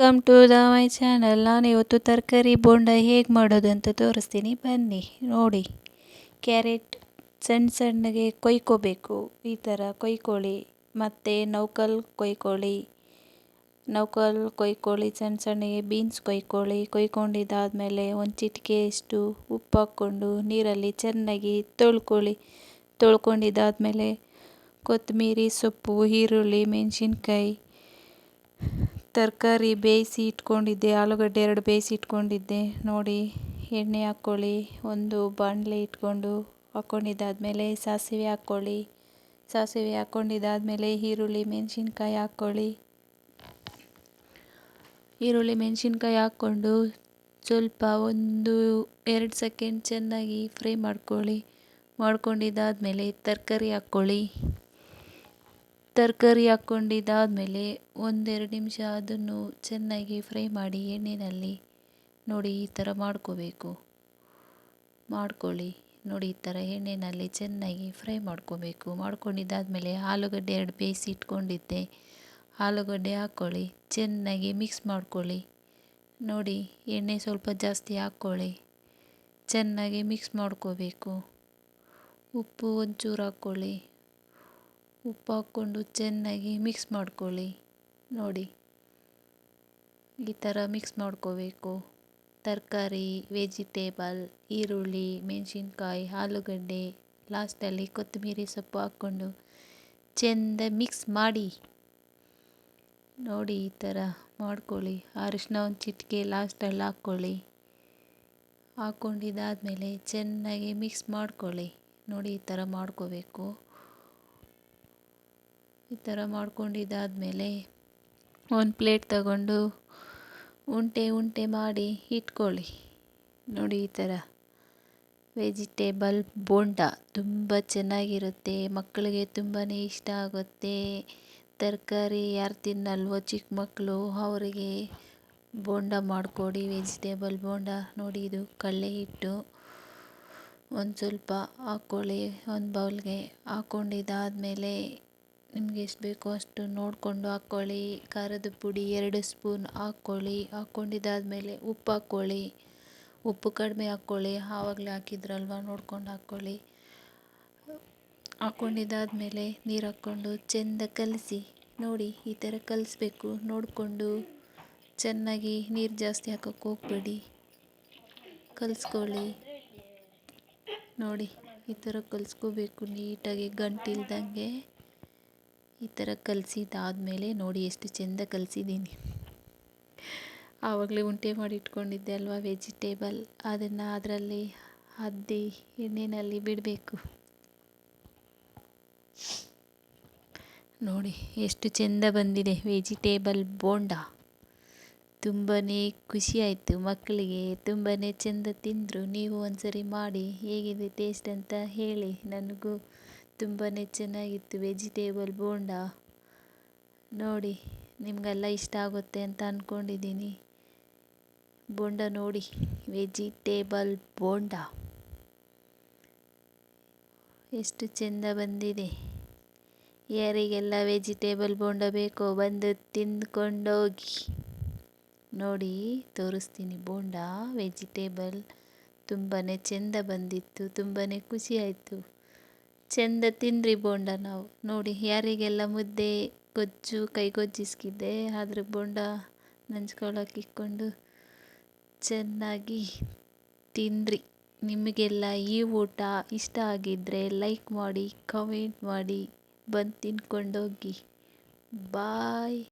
Welcome to the my channel ನಾನು ಇವತ್ತು ತರಕಾರಿ ಬೋಂಡ ಹೇಗೆ ಮಾಡೋದು ಅಂತ ತೋರಿಸ್ತೀನಿ. ಬನ್ನಿ, ನೋಡಿ. ಕ್ಯಾರೆಟ್ ಸಣ್ಣ ಸಣ್ಣಗೆ ಕೊಯ್ಕೋಬೇಕು. ಈ ಥರ ಕೊಯ್ಕೊಳ್ಳಿ. ಮತ್ತು ನೌಕಲ್ ಕೊಯ್ಕೊಳ್ಳಿ. ನೌಕಲ್ ಕೊಯ್ಕೊಳ್ಳಿ ಸಣ್ಣ ಸಣ್ಣಗೆ ಬೀನ್ಸ್ ಕೊಯ್ಕೊಳ್ಳಿ. ಕೊಯ್ಕೊಂಡಿದ್ದಾದಮೇಲೆ ಒಂದು ಚಿಟಿಕೆಯಷ್ಟು ಉಪ್ಪು ಹಾಕ್ಕೊಂಡು ನೀರಲ್ಲಿ ಚೆನ್ನಾಗಿ ತೊಳ್ಕೊಳ್ಳಿ. ತೊಳ್ಕೊಂಡಿದ್ದಾದಮೇಲೆ ಕೊತ್ತಂಬರಿ ಸೊಪ್ಪು, ಈರುಳ್ಳಿ, ಮೆಣಸಿನ್ಕಾಯಿ ತರಕಾರಿ ಬೇಯಿಸಿ ಇಟ್ಕೊಂಡಿದ್ದೆ, ಆಲೂಗಡ್ಡೆ ಎರಡು ಬೇಯಿಸಿ ಇಟ್ಕೊಂಡಿದ್ದೆ. ನೋಡಿ, ಎಣ್ಣೆ ಹಾಕ್ಕೊಳ್ಳಿ, ಒಂದು ಬಾಣಲೆ ಇಟ್ಕೊಂಡು ಹಾಕ್ಕೊಂಡಿದ್ದಾದ್ಮೇಲೆ ಸಾಸಿವೆ ಹಾಕ್ಕೊಳ್ಳಿ. ಸಾಸಿವೆ ಹಾಕ್ಕೊಂಡಿದ್ದಾದಮೇಲೆ ಈರುಳ್ಳಿ, ಮೆಣಸಿನ್ಕಾಯಿ ಹಾಕ್ಕೊಳ್ಳಿ. ಈರುಳ್ಳಿ, ಮೆಣಸಿನ್ಕಾಯಿ ಹಾಕ್ಕೊಂಡು ಸ್ವಲ್ಪ ಒಂದು ಎರಡು ಸೆಕೆಂಡ್ ಚೆನ್ನಾಗಿ ಫ್ರೈ ಮಾಡ್ಕೊಳ್ಳಿ. ಮಾಡ್ಕೊಂಡಿದ್ದಾದಮೇಲೆ ತರಕಾರಿ ಹಾಕ್ಕೊಳ್ಳಿ. ತರಕಾರಿ ಹಾಕ್ಕೊಂಡಿದ್ದಾದಮೇಲೆ ಒಂದೆರಡು ನಿಮಿಷ ಅದನ್ನು ಚೆನ್ನಾಗಿ ಫ್ರೈ ಮಾಡಿ ಎಣ್ಣೆಯಲ್ಲಿ ನೋಡಿ ಈ ಥರ ಮಾಡ್ಕೋಬೇಕು. ಮಾಡ್ಕೊಳ್ಳಿ. ನೋಡಿ ಈ ಥರ ಎಣ್ಣೆಯಲ್ಲಿ ಚೆನ್ನಾಗಿ ಫ್ರೈ ಮಾಡ್ಕೋಬೇಕು. ಮಾಡ್ಕೊಂಡಿದ್ದಾದಮೇಲೆ ಆಲೂಗಡ್ಡೆ ಎರಡು ಬೇಯಿಸಿ ಇಟ್ಕೊಂಡಿದ್ದೆ. ಆಲೂಗಡ್ಡೆ ಹಾಕ್ಕೊಳ್ಳಿ. ಚೆನ್ನಾಗಿ ಮಿಕ್ಸ್ ಮಾಡ್ಕೊಳ್ಳಿ. ನೋಡಿ ಎಣ್ಣೆ ಸ್ವಲ್ಪ ಜಾಸ್ತಿ ಹಾಕ್ಕೊಳ್ಳಿ. ಚೆನ್ನಾಗಿ ಮಿಕ್ಸ್ ಮಾಡ್ಕೋಬೇಕು. ಉಪ್ಪು ಒಂಚೂರು ಹಾಕ್ಕೊಳ್ಳಿ. ಉಪ್ಪು ಹಾಕ್ಕೊಂಡು ಚೆನ್ನಾಗಿ ಮಿಕ್ಸ್ ಮಾಡ್ಕೊಳ್ಳಿ. ನೋಡಿ. ಈ ಥರ ಮಿಕ್ಸ್ ಮಾಡ್ಕೋಬೇಕು. ತರಕಾರಿ ವೆಜಿಟೇಬಲ್ ಈರುಳ್ಳಿ, ಮೆಣಸಿನ್ಕಾಯಿ, ಆಲೂಗಡ್ಡೆ ಲಾಸ್ಟಲ್ಲಿ ಕೊತ್ತಂಬರಿ ಸೊಪ್ಪು ಹಾಕ್ಕೊಂಡು ಚೆಂದ ಮಿಕ್ಸ್ ಮಾಡಿ. ನೋಡಿ ಈ ಥರ ಮಾಡ್ಕೊಳ್ಳಿ. ಅರಿಶಿನ ಒಂದು ಚಿಟಿಕೆ ಲಾಸ್ಟಲ್ಲಿ ಹಾಕ್ಕೊಳ್ಳಿ. ಹಾಕ್ಕೊಂಡಿದ್ದಾದಮೇಲೆ ಚೆನ್ನಾಗಿ ಮಿಕ್ಸ್ ಮಾಡ್ಕೊಳ್ಳಿ. ನೋಡಿ ಈ ಥರ ಮಾಡ್ಕೋಬೇಕು. ಈ ಥರ ಮಾಡ್ಕೊಂಡಿದ್ದಾದಮೇಲೆ ಒಂದು ಪ್ಲೇಟ್ ತಗೊಂಡು ಉಂಟೆ ಉಂಟೆ ಮಾಡಿ ಇಟ್ಕೊಳ್ಳಿ. ನೋಡಿ ಈ ಥರ ವೆಜಿಟೇಬಲ್ ಬೋಂಡ ತುಂಬ ಚೆನ್ನಾಗಿರುತ್ತೆ. ಮಕ್ಕಳಿಗೆ ತುಂಬಾ ಇಷ್ಟ ಆಗುತ್ತೆ. ತರಕಾರಿ ಯಾರು ತಿನ್ನಲ್ವೋ ಚಿಕ್ಕ ಮಕ್ಕಳು ಅವರಿಗೆ ಬೋಂಡ ಮಾಡಿಕೊಡಿ. ವೆಜಿಟೇಬಲ್ ಬೋಂಡ ನೋಡಿ ಇದು ಕಡಲೆ ಹಿಟ್ಟು. ಒಂದು ಸ್ವಲ್ಪ ಹಾಕ್ಕೊಳ್ಳಿ ಒಂದು ಬೌಲ್ಗೆ ಹಾಕ್ಕೊಂಡಿದ್ದಾದಮೇಲೆ ನಿಮಗೆ ಎಷ್ಟು ಬೇಕೋ ಅಷ್ಟು ನೋಡಿಕೊಂಡು ಹಾಕ್ಕೊಳ್ಳಿ ಖಾರದ ಪುಡಿ ಎರಡು ಸ್ಪೂನ್ ಹಾಕ್ಕೊಳ್ಳಿ ಹಾಕ್ಕೊಂಡಿದ್ದಾದಮೇಲೆ ಉಪ್ಪು ಹಾಕ್ಕೊಳ್ಳಿ ಉಪ್ಪು ಕಡಿಮೆ ಹಾಕ್ಕೊಳ್ಳಿ ಆವಾಗಲೇ ಹಾಕಿದ್ರಲ್ವ? ನೋಡ್ಕೊಂಡು ಹಾಕ್ಕೊಳ್ಳಿ ಹಾಕ್ಕೊಂಡಿದ್ದಾದಮೇಲೆ ನೀರು ಹಾಕ್ಕೊಂಡು ಚೆಂದ ಕಲಸಿ. ನೋಡಿ, ಈ ಥರ ಕಲಿಸ್ಬೇಕು. ನೋಡಿಕೊಂಡು ಚೆನ್ನಾಗಿ ನೀರು ಜಾಸ್ತಿ ಹಾಕೋಕ್ಕೆ ಹೋಗ್ಬೇಡಿ. ಕಲಿಸ್ಕೊಳ್ಳಿ. ನೋಡಿ, ಈ ಥರ ಕಲಿಸ್ಕೋಬೇಕು ನೀಟಾಗಿ ಗಂಟಿಲ್ದಂಗೆ. ಈ ಥರ ಕಲಸಿದ್ದಾದಮೇಲೆ ನೋಡಿ ಎಷ್ಟು ಚೆಂದ ಕಲಸಿದ್ದೀನಿ. ಆವಾಗಲೇ ಉಂಟೆ ಮಾಡಿ ಇಟ್ಕೊಂಡಿದ್ದೆ ಅಲ್ವಾ ವೆಜಿಟೇಬಲ್ ಅದನ್ನು ಅದರಲ್ಲಿ ಅದ್ದಿ ಎಣ್ಣೆಯಲ್ಲಿ ಬಿಡಬೇಕು. ನೋಡಿ ಎಷ್ಟು ಚೆಂದ ಬಂದಿದೆ ವೆಜಿಟೇಬಲ್ ಬೋಂಡ. ತುಂಬಾ ಖುಷಿ ಆಯಿತು ಮಕ್ಕಳಿಗೆ ತುಂಬಾ ಚೆಂದ ತಿಂದರು. ನೀವು ಒಂದ್ಸರಿ ಮಾಡಿ, ಹೇಗಿದೆ ಟೇಸ್ಟ್ ಅಂತ ಹೇಳಿ ನನಗೂ ತುಂಬಾ ಚೆನ್ನಾಗಿತ್ತು ವೆಜಿಟೇಬಲ್ ಬೋಂಡ. ನೋಡಿ, ನಿಮಗೆಲ್ಲ ಇಷ್ಟ ಆಗುತ್ತೆ ಅಂತ ಅಂದ್ಕೊಂಡಿದ್ದೀನಿ ಬೋಂಡ ನೋಡಿ ವೆಜಿಟೇಬಲ್ ಬೋಂಡ. ಎಷ್ಟು ಚೆಂದ ಬಂದಿದೆ. ಯಾರಿಗೆಲ್ಲ ವೆಜಿಟೇಬಲ್ ಬೋಂಡ ಬೇಕೋ ಬಂದು ತಿಂದ್ಕೊಂಡೋಗಿ. ನೋಡಿ, ತೋರಿಸ್ತೀನಿ ಬೋಂಡ ವೆಜಿಟೇಬಲ್ ತುಂಬಾ ಚೆಂದ ಬಂದಿತ್ತು ತುಂಬಾ ಖುಷಿ ಆಯಿತು. ಚೆಂದ ತಿಂದ್ರಿ ಬೋಂಡ ನಾವು. ನೋಡಿ, ಯಾರಿಗೆಲ್ಲ ಮುದ್ದೆ, ಗೊಜ್ಜು, ಕೈಗೊಜ್ಜಿಸ್ಕಿದ್ದೆ, ಆದರೆ ಬೋಂಡ ನಂಚ್ಕೊಳಕ್ಕೆ ಇಕ್ಕೊಂಡು ಚೆನ್ನಾಗಿ ತಿಂದ್ರಿ. ನಿಮಗೆಲ್ಲ ಈ ಊಟ ಇಷ್ಟ ಆಗಿದ್ದರೆ ಲೈಕ್ ಮಾಡಿ ಕಮೆಂಟ್ ಮಾಡಿ, ಬಂದು ತಿನ್ಕೊಂಡೋಗಿ. ಬಾಯ್